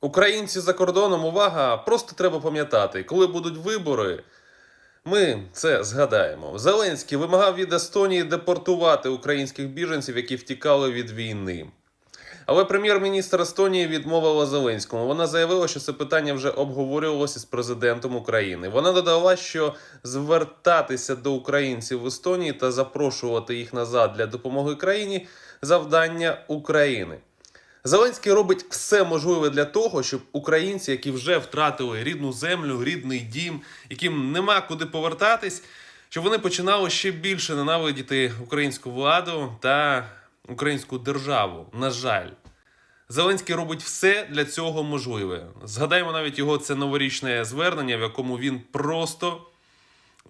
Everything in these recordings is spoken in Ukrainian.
Українці за кордоном, увага, просто треба пам'ятати, коли будуть вибори, ми це згадаємо. Зеленський вимагав від Естонії депортувати українських біженців, які втікали від війни. Але прем'єр-міністр Естонії відмовила Зеленському. Вона заявила, що це питання вже обговорювалося з президентом України. Вона додала, що звертатися до українців в Естонії та запрошувати їх назад для допомоги країні завдання України. Зеленський робить все можливе для того, щоб українці, які вже втратили рідну землю, рідний дім, яким нема куди повертатись, щоб вони починали ще більше ненавидіти українську владу та українську державу. На жаль. Зеленський робить все для цього можливе. Згадаємо навіть його це новорічне звернення, в якому він просто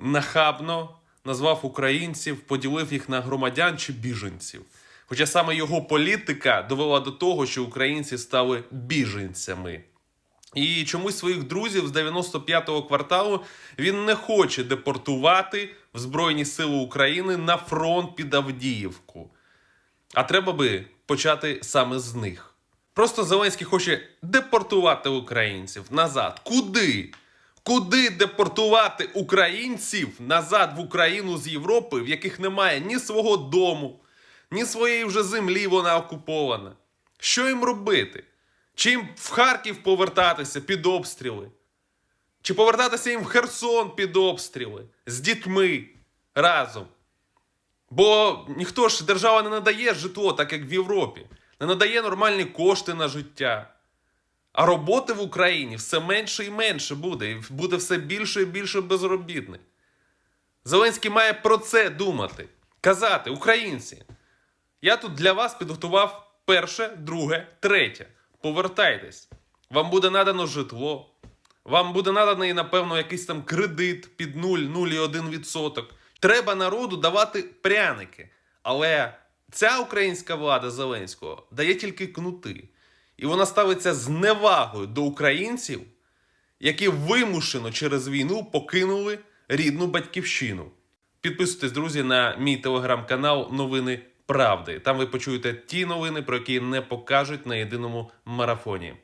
нахабно назвав українців, поділив їх на громадян чи біженців. Хоча саме його політика довела до того, що українці стали біженцями. І чомусь своїх друзів з 95-го кварталу він не хоче депортувати в Збройні Сили України на фронт під Авдіївку. А треба би почати саме з них. Просто Зеленський хоче депортувати українців назад. Куди? Куди депортувати українців назад в Україну з Європи, в яких немає ні свого дому, ні своєї вже землі вона окупована? Що їм робити? Чи їм в Харків повертатися під обстріли? Чи повертатися їм в Херсон під обстріли з дітьми разом? Бо ніхто ж держава не надає житло, так як в Європі, не надає нормальні кошти на життя. А роботи в Україні все менше і менше буде, і буде все більше і більше безробітних. Зеленський має про це думати, казати, українці. Я тут для вас підготував перше, друге, третє. Повертайтесь. Вам буде надано житло. Вам буде наданий, напевно, якийсь там кредит під 0, 0,1%. Треба народу давати пряники. Але ця українська влада Зеленського дає тільки кнути. І вона ставиться з невагою до українців, які вимушено через війну покинули рідну батьківщину. Підписуйтесь, друзі, на мій телеграм-канал Новини Правди. Там ви почуєте ті новини, про які не покажуть на єдиному марафоні.